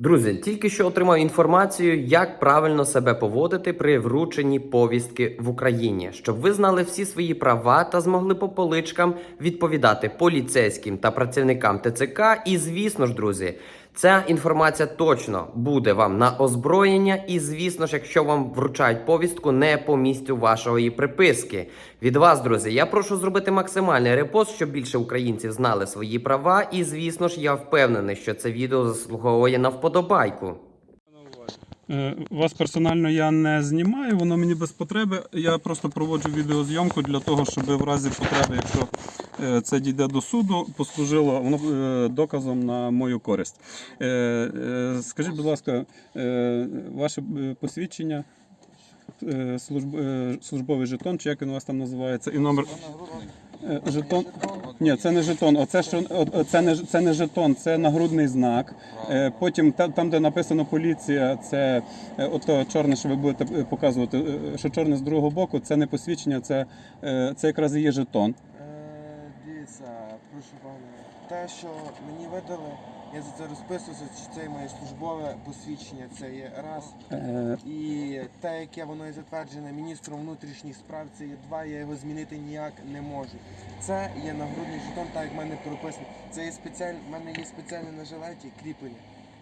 Друзі, тільки що отримав інформацію, як правильно себе поводити при врученні повістки в Україні, щоб ви знали всі свої права та змогли по поличкам відповідати поліцейським та працівникам ТЦК. І звісно ж, друзі, ця інформація точно буде вам на озброєння. І звісно ж, якщо вам вручають повістку не по місцю вашої приписки. Від вас, друзі, я прошу зробити максимальний репост, щоб більше українців знали свої права. І звісно ж, я впевнений, що це відео заслуговує на вподобайку. Е, Вас персонально я не знімаю, воно мені без потреби. Я просто проводжу відеозйомку для того, щоб в разі потреби, якщо е, це дійде до суду, послужило воно е, доказом на мою користь. Скажіть, будь ласка, ваше посвідчення, служб, службовий жетон, чи як він у вас там називається, і номер. Е, Жетон. Ні, це не жетон. Оце що це не це не жетон, це нагрудний знак. Е, Потім та- там, де написано поліція, це е, ото чорне, що ви будете показувати. Що чорне з другого боку, це не посвідчення, це, це якраз і є жетон. Е, Дивіться, прошу пане, те, що мені видали, я за це розписувався, що це моє службове посвідчення, це є раз. Е, І те, яке воно є затверджене міністром внутрішніх справ, це є два, я його змінити ніяк не можу. Це є нагрудний жетон, так як в мене прописано. Це є спеціальне, в мене є спеціальне на жилеті кріплення,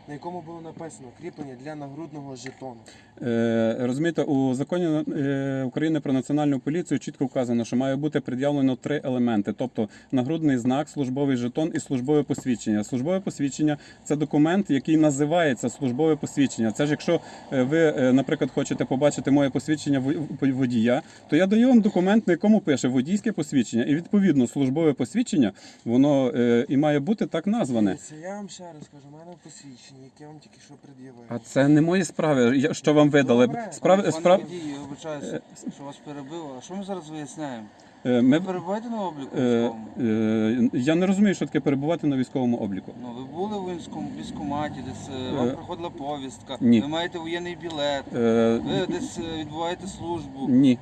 на якому було написано кріплення для нагрудного жетону. Е, Розумієте, у законі е, України про національну поліцію чітко вказано, що має бути пред'явлено три елементи: тобто нагрудний знак, службовий жетон і службове посвідчення. Службове посвідчення це документ, який називається службове посвідчення. Це ж якщо е, ви, е, наприклад, хочете побачити моє посвідчення водія, то я даю вам документ, на якому пише водійське посвідчення, і відповідно службове посвідчення воно е, і має бути так назване. Я вам ще раз кажу, в мене посвідчення, яке вам тільки що пред'явив. А це не мої справи. Я- Що вам видали? Добре. Справ, Пане справ... водій, я вибачаюся, що вас перебило. А що ми зараз виясняємо? е, Ви Ми перебуваєте на обліку Е, військовому? е, я не розумію, що таке перебувати на військовому обліку. Ну, ви були в військовому військкоматі, десь е, вам Е, приходила повістка, ні. ви маєте воєнний білет, Е, ви десь е, відбуваєте службу. ні,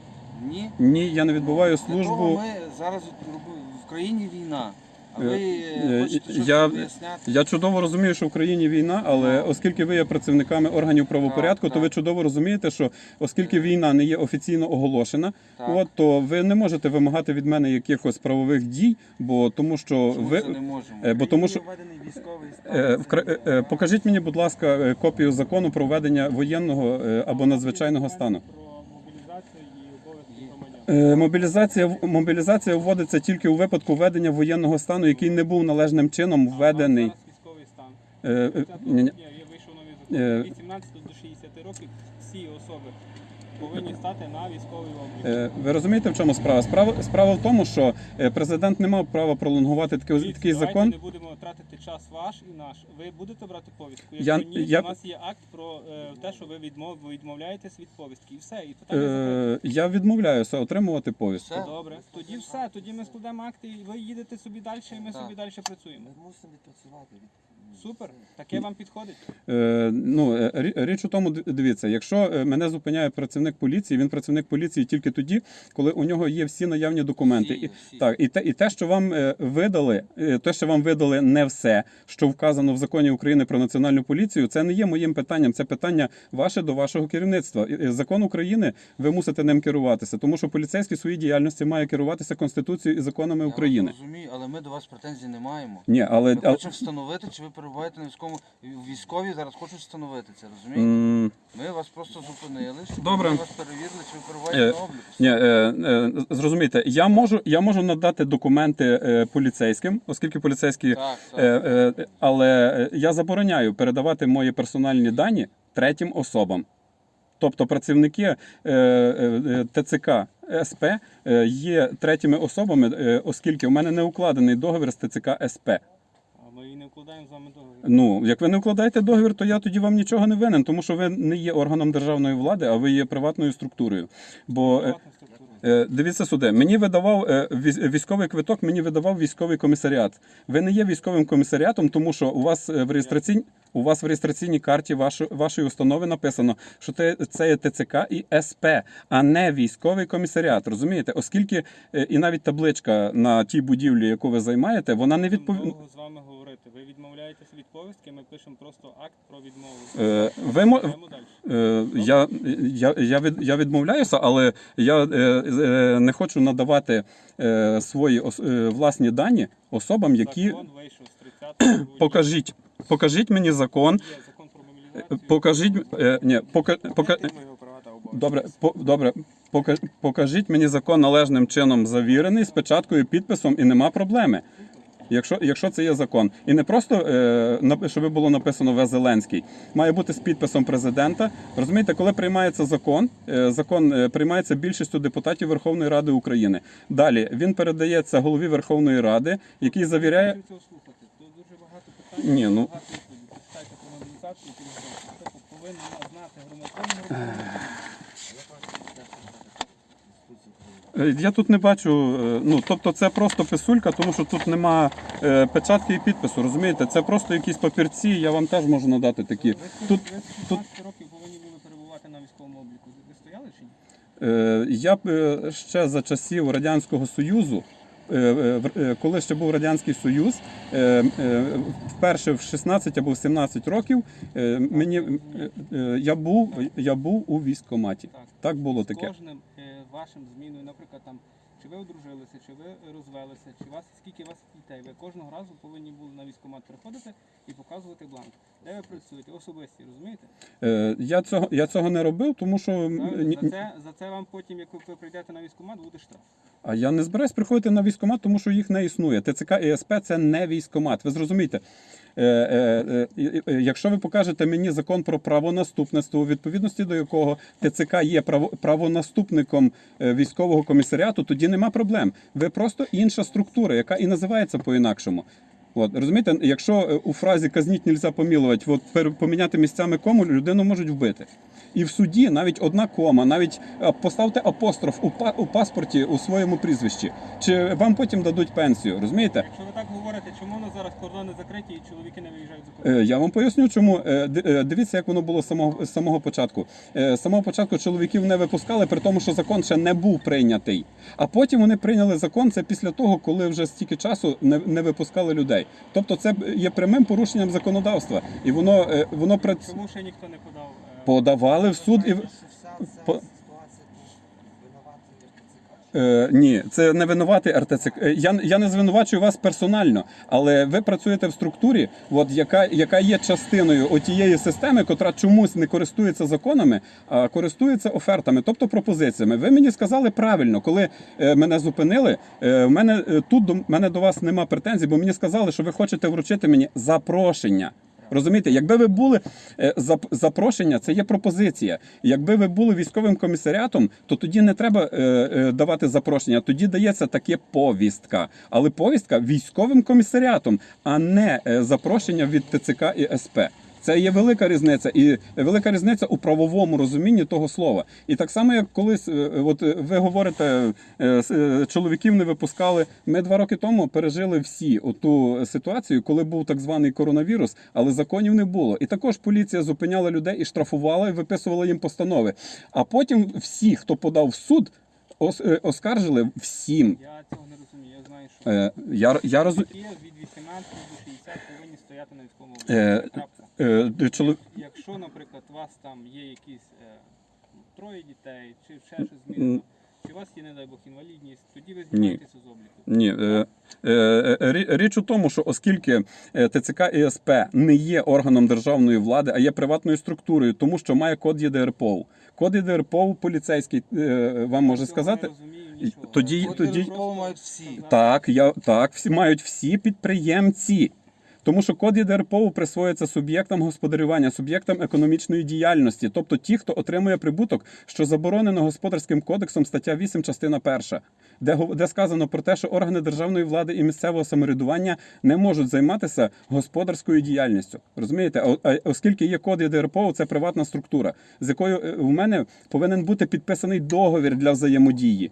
Ні? ні, я не відбуваю Для того службу. ми зараз от в країні війна. Е, е, щось я- Я чудово розумію, що в країні війна, але оскільки ви є працівниками органів правопорядку, то ви чудово розумієте, що оскільки війна не є офіційно оголошена, от то ви не можете вимагати від мене якихось правових дій, бо тому що Чому ви не можемо? е, бо тому що. Е, е, е, Покажіть мені, будь ласка, е, копію закону про введення воєнного е, або надзвичайного стану. Е, Мобілізація мобілізація вводиться тільки у випадку введення воєнного стану, який не був належним чином введений. Військовий стан. Е, е, ні, ні. Е. Від 17 до 60 років всі особи повинні стати на військовий облік. Е, Ви розумієте, в чому справа? Справа справа в тому, що е, президент не мав права пролонгувати такий, Дивіться, такий давайте закон. не будемо тратити час ваш і наш. Ви будете брати повістку. Я- Якщо ні, я- у нас є акт про е, те, що ви відмов, ви відмовляєтесь від повістки. І все, і питання закрите. Е, Я відмовляюся отримувати повістку. Все? Добре, тоді все. Тоді ми складемо акти, і ви їдете собі далі, і ми Так. собі далі працюємо. Ми мусимо відпрацювати. Супер, таке вам підходить. Е, ну, е, рі- річ у тому, дивіться, якщо е, мене зупиняє працівник поліції, він працівник поліції тільки тоді, коли у нього є всі наявні документи. Всі, І, всі. так, і те, і те, що вам е, видали, те, що вам видали не все, що вказано в законі України про національну поліцію, це не є моїм питанням. Це питання ваше до вашого керівництва. Закон України ви мусите ним керуватися, тому що поліцейський своїй діяльності має керуватися конституцією і законами Я України. розумію, але ми до вас претензій не маємо. Ні, але Ми хочемо встановити, чи ви перебуваєте на військовому військові зараз хочуть встановити це, розумієте? м, Ми вас просто зупинили, щоб Добре. ми вас перевірили, чи ви перебуваєте Е, на обліку. Ні, е, е, зрозумійте, я можу, я можу надати документи е, поліцейським, оскільки поліцейські, Так, так. е, е, але е, я забороняю передавати мої персональні дані третім особам. Тобто працівники е, е, е, ТЦК СП е, є третіми особами, е, оскільки у мене не укладений договір з ТЦК СП. Не вкладаємо з вами договір. Ну, як ви не укладаєте договір, то я тоді вам нічого не винен, тому що ви не є органом державної влади, а ви є приватною структурою. Бо е, Приватна структура. Е, Дивіться суди. Мені видавав е, віз- військовий квиток, мені видавав військовий комісаріат. Ви не є військовим комісаріатом, тому що у вас е, в реєстраційній у вас в реєстраційній карті вашої, вашої установи написано, що це, це є ТЦК і СП, а не військовий комісаріат. Розумієте? Оскільки е, і навіть табличка на тій будівлі, яку ви займаєте, вона не відповідає. З вами говорити. Ви відмовляєтеся від повістки, ми пишемо просто акт про відмову. Е, ви мо- Е, Я, я, я, від, я відмовляюся, але я е, е, не хочу надавати е, свої ос- е, власні дані особам, які Закон вийшов з 30 грудня. покажіть. Покажіть мені закон. Закон про е, мобілізацію. Покажіть е, ні, пока, пока, Знаєте мої права та обов'язки? добре, по, добре. Пока, покажіть мені закон належним чином завірений з печаткою, підписом, і нема проблеми. Якщо, якщо це є закон, і не просто е, нап- щоб було написано В. Зеленський, має бути з підписом президента. Розумієте, коли приймається закон, е, закон е, приймається більшістю депутатів Верховної Ради України. Далі він передається голові Верховної Ради, який завіряє. Цього слухати. Підготовку. Тобто повинен знати громадянин. Е, Я тут не бачу, е, ну тобто це просто писулька, тому що тут нема е, печатки і підпису. Розумієте, це просто якісь папірці. Я вам теж можу надати такі. Ви Тут, ви з тут років повинні були перебувати на військовому обліку. Ви стояли чи ні? Я б ще за часів Радянського Союзу, коли ще був Радянський Союз, е, е, вперше в 16 або в 17 років е, мені е, е, я був я був у військкоматі. Так. Так було З таке. кожним е, вашим зміною, наприклад, там, чи ви одружилися, чи ви розвелися, чи вас скільки у вас дітей, ви кожного разу повинні були на військкомат приходити і показувати бланк. Де ви працюєте, особисті, розумієте? Е, Я цього я цього не робив, тому що м, ні- За це, за це вам потім, як ви прийдете на військкомат, буде штраф. А я не збираюсь приходити на військкомат, тому що їх не існує. ТЦК і СП це не військкомат. Ви зрозумієте? Е, е, е, е, якщо ви покажете мені закон про правонаступництво, у відповідності до якого ТЦК є право, правонаступником е, військового комісаріату, тоді нема проблем. Ви просто інша структура, яка і називається по-інакшому. От розумієте, якщо е, у фразі казніть нельзя помілувати, от поміняти місцями кому людину можуть вбити. І в суді навіть одна кома, навіть е, поставте апостроф у, па- у паспорті у своєму прізвищі. Чи вам потім дадуть пенсію? Розумієте? Якщо ви так говорите, чому у нас зараз кордони закриті і чоловіки не виїжджають за кордон? Е, Я вам поясню, чому Е, ди- дивіться, як воно було з самого з самого початку. З самого початку чоловіків не випускали, при тому, що закон ще не був прийнятий. А потім вони прийняли закон це після того, коли вже стільки часу не, не випускали людей. Тобто, це є прямим порушенням законодавства, і воно воно прац... Чому ще ніхто не подав? Подавали в суд і по-. Е, ні, це не винуватий РТЦК. Е, Я, я не звинувачую вас персонально, але ви працюєте в структурі, от, яка, яка є частиною отієї системи, котра чомусь не користується законами, а користується офертами, тобто пропозиціями. Ви мені сказали правильно, коли е, мене зупинили. Е, в мене тут до мене до вас нема претензій, бо мені сказали, що ви хочете вручити мені запрошення. Розумієте, якби ви були е, запрошення, це є пропозиція. Якби ви були військовим комісаріатом, то тоді не треба е, е, давати запрошення. Тоді дається таке повістка. Але повістка військовим комісаріатом, а не запрошення від ТЦК і СП. Це є велика різниця, і велика різниця у правовому розумінні того слова. І так само, як колись, е, от е, ви говорите, е, е, чоловіків не випускали. Ми два роки тому пережили всі оту ситуацію, коли був так званий коронавірус, але законів не було. І також поліція зупиняла людей і штрафувала, і виписувала їм постанови. А потім всі, хто подав в суд, е, оскаржили всім. Я цього не розумію. Я знаю, що Е, Я, я розумію. Від 18 до 60 повинні стояти на військовому Е. Крапка. Е, чоловік. Якщо, наприклад, у вас там є якісь е, троє дітей, чи ще щось змінено, чи у вас є, не дай Бог, інвалідність, тоді ви знімаєтеся з обліку. Ні, е, е, е, річ у тому, що оскільки ТЦК і СП не є органом державної влади, а є приватною структурою, тому що має код ЄДРПОВ. Код ЄДРПОВ поліцейський е, вам може сказати. Розумію, нічого. Тоді- тоді- ви мають всі. Так, я так, всі мають всі підприємці. Тому що код ЄДРПО присвоюється суб'єктам господарювання, суб'єктам економічної діяльності, тобто ті, хто отримує прибуток, що заборонено господарським кодексом стаття 8, частина 1, де, де сказано про те, що органи державної влади і місцевого самоврядування не можуть займатися господарською діяльністю. Розумієте? А- оскільки є код ЄДРПО, це приватна структура, з якою е, в мене повинен бути підписаний договір для взаємодії.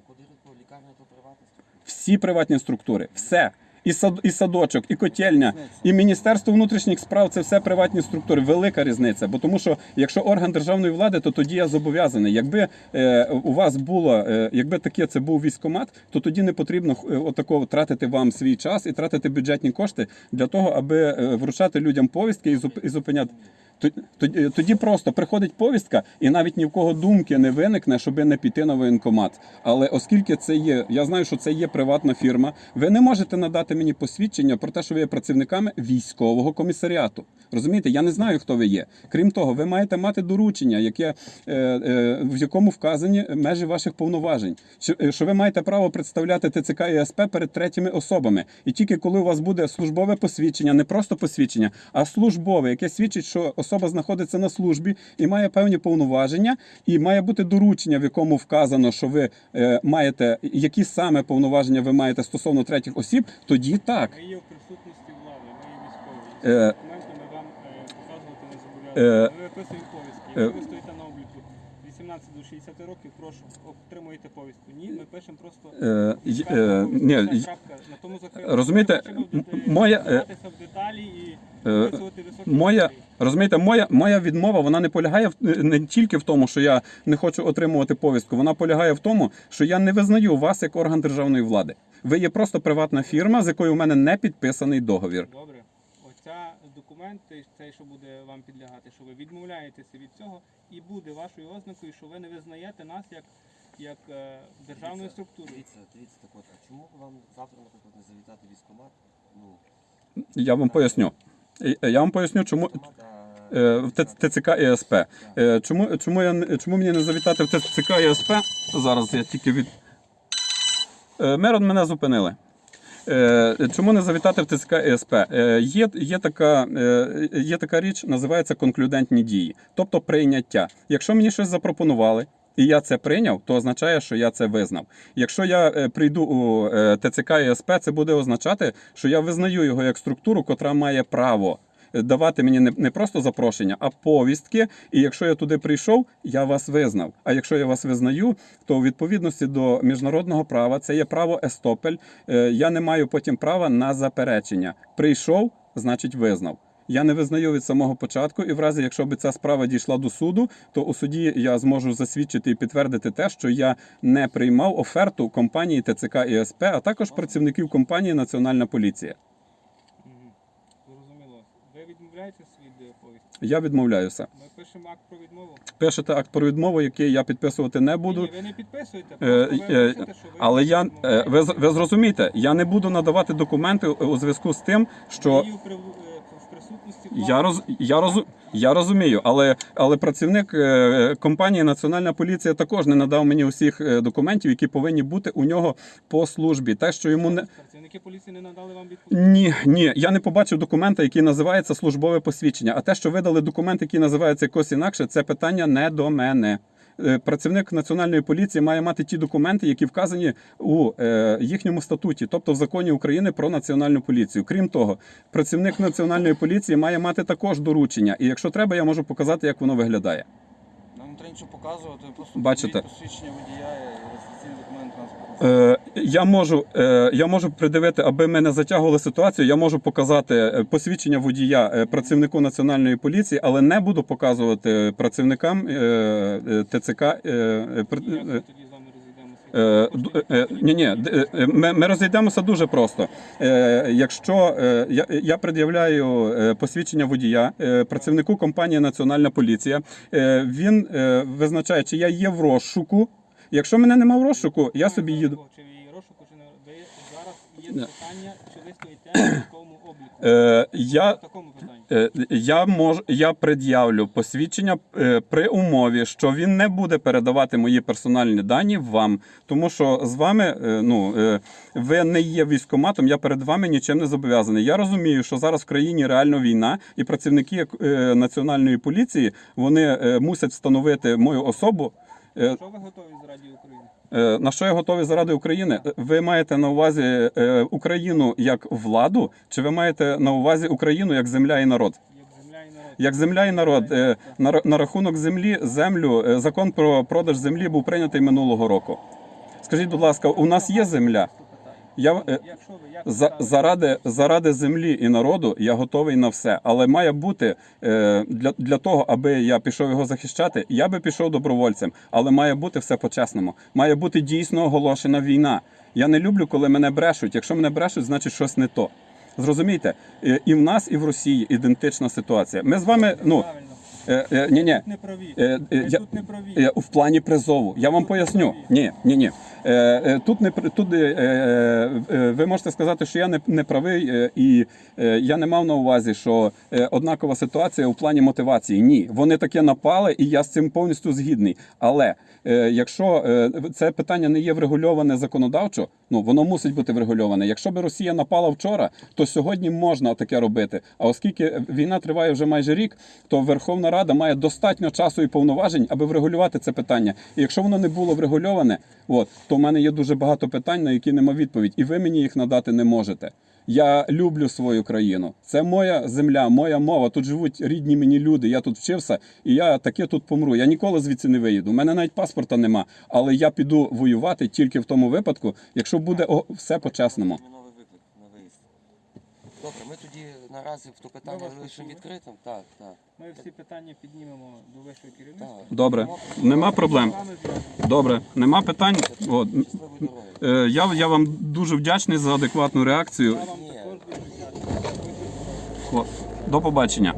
Всі приватні структури, все. І сад, і садочок, і котельня, і Міністерство внутрішніх справ це все приватні структури. Велика різниця. Бо тому, що якщо орган державної влади, то тоді я зобов'язаний. Якби е, у вас було, е, якби таке це був військомат, то тоді не потрібно е, отако тратити вам свій час і тратити бюджетні кошти для того, аби е, вручати людям повістки і зуп- і зупиняти. Тоді, тоді просто приходить повістка, і навіть ні в кого думки не виникне, щоб не піти на воєнкомат. Але оскільки це є, я знаю, що це є приватна фірма, ви не можете надати мені посвідчення про те, що ви є працівниками військового комісаріату. Розумієте, я не знаю, хто ви є. Крім того, ви маєте мати доручення, яке е, е, в якому вказані межі ваших повноважень. Що, е, ви маєте право представляти ТЦК і СП перед третіми особами. І тільки коли у вас буде службове посвідчення, не просто посвідчення, а службове, яке свідчить, що особа знаходиться на службі і має певні повноваження, і має бути доручення, в якому вказано, що ви е, маєте які саме повноваження ви маєте стосовно третіх осіб, тоді так. Ми є в присутності влади, ми є військові. Е, Документи ми вам е, показувати не зобов'язані. Ми виписуємо повістки. ви стоїте на обліку 18 до 60 років, прошу, отримуєте повістку. Ні, ми пишемо просто Е, й- е, ні, й- крапка. на тому закрито. розумієте, м- е, моя, е, в деталі і е, високі Моя критерії. розумієте, моя моя відмова вона не полягає в не тільки в тому, що я не хочу отримувати повістку. Вона полягає в тому, що я не визнаю вас як орган державної влади. Ви є просто приватна фірма, з якою у мене не підписаний договір. Добре. Документ, цей- цей, що буде вам підлягати, що ви відмовляєтеся від цього, і буде вашою ознакою, що ви не визнаєте нас як, як е, державною структурою. Дивіться, дивіться, так от, а чому б вам завтра, наприклад, не завітати військкомат? Ну, Я вам поясню. Е, Я вам поясню, чому військкомат, а... е, в Т- ТЦК і СП. Е, Чому, чому, я, не- чому мені не завітати в ТЦК і СП? Зараз я тільки від. Е, Мерон мене зупинили. Е, Чому не завітати в ТЦК ЕСП? СП? Е, Є, є, така, е, є така річ, називається конклюдентні дії, тобто прийняття. Якщо мені щось запропонували, і я це прийняв, то означає, що я це визнав. Якщо я прийду у ТЦК і СП, це буде означати, що я визнаю його як структуру, котра має право давати мені не, просто запрошення, а повістки. І якщо я туди прийшов, я вас визнав. А якщо я вас визнаю, то у відповідності до міжнародного права це є право естопель. е, Я не маю потім права на заперечення. Прийшов, значить визнав. Я не визнаю від самого початку, і в разі, якщо б ця справа дійшла до суду, то у суді я зможу засвідчити і підтвердити те, що я не приймав оферту компанії ТЦК і СП, а також працівників компанії Національна поліція. Відмовляєтесь від повісті? Я відмовляюся. Ми пишемо акт про відмову. Пишете акт про відмову, який я підписувати не буду. Ні, ви не підписуєте, Е, просто ви е, пишете, що ви Але я е, ви, з- ви зрозумієте, я не буду надавати документи у зв'язку з тим, що Дію е, присутності Я роз я розу я розумію, але але працівник е, компанії Національна поліція також не надав мені усіх е, документів, які повинні бути у нього по службі. Те, що йому не Працівники поліції не надали вам відповідь. ні, ні, я не побачив документа, який називається службове посвідчення. А те, що видали документ, який називається якось інакше, це питання не до мене. Е, Працівник національної поліції має мати ті документи, які вказані у е, їхньому статуті, тобто в законі України про національну поліцію. Крім того, працівник національної поліції має мати також доручення. І якщо треба, я можу показати, як воно виглядає. Нам треба нічого показувати, просто Бачите. посвідчення водія я можу, е, я можу придивити, аби ми не затягували ситуацію. Я можу показати е, посвідчення водія е, працівнику національної поліції, але не буду показувати працівникам е, е, ТЦК. е, е, е? Е, е, ні, ні, е, ми, ми розійдемося дуже просто. Е, якщо е, я, я пред'являю е, посвідчення водія е, працівнику компанії Національна поліція, е, він е, визначає, чи я є в розшуку. Якщо мене нема в розшуку, я собі їду. Чи ви розшуку, чи не ви зараз є питання, чи ви стоїте на військовому обліку? Е, я В такому питанні. Е, Я можу, я пред'явлю посвідчення е, при умові, що він не буде передавати мої персональні дані вам, тому що з вами е, ну е, ви не є військоматом. Я перед вами нічим не зобов'язаний. Я розумію, що зараз в країні реально війна, і працівники е, національної поліції вони е, мусять встановити мою особу. Е, Що ви готові заради України? Е, На що я готовий заради України? Е, Ви маєте на увазі Україну як владу, чи ви маєте на увазі Україну як земля і народ? Як земля і народ. На, рахунок землі, землю, закон про продаж землі був прийнятий минулого року. Скажіть, будь ласка, у нас є земля? Я е, Якщо ви як за, заради, заради землі і народу я готовий на все. Але має бути е, для, для того, аби я пішов його захищати, я би пішов добровольцем. Але має бути все по-чесному. Має бути дійсно оголошена війна. Я не люблю, коли мене брешуть. Якщо мене брешуть, значить щось не то. Зрозумійте, Е, і в нас, і в Росії ідентична ситуація. Ми з вами, ну. Е, е, ні, ні. Тут не праві. Е, е, я- тут не праві. Е, В плані призову. Я вам поясню. Ні, ні, ні. Е, е, Тут не при- тут е, е, е, ви можете сказати, що я не, не правий, е, і е, я не мав на увазі, що е, однакова ситуація у плані мотивації. Ні, вони таке напали, і я з цим повністю згідний. Але якщо е, це питання не є врегульоване законодавчо, ну воно мусить бути врегульоване. Якщо би Росія напала вчора, то сьогодні можна таке робити. А оскільки війна триває вже майже рік, то Верховна Рада має достатньо часу і повноважень, аби врегулювати це питання. І якщо воно не було врегульоване, от то в мене є дуже багато питань, на які нема відповідь, і ви мені їх надати не можете. Я люблю свою країну. Це моя земля, моя мова. Тут живуть рідні мені люди. Я тут вчився, і я таке тут помру. Я ніколи звідси не виїду. У мене навіть паспорта нема. Але я піду воювати тільки в тому випадку, якщо буде все по-чесному. Терміновий виклик на виїзд. Добре, ми тоді наразі в то питання вас лишимо почули. відкритим. Так, так. Ми всі питання піднімемо до вищого керівництва. так. Добре, нема проблем. Добре, нема питань. От, Щасливої дороги. е, я, я вам дуже вдячний за адекватну реакцію. Я вам також дуже дякую. От, До побачення.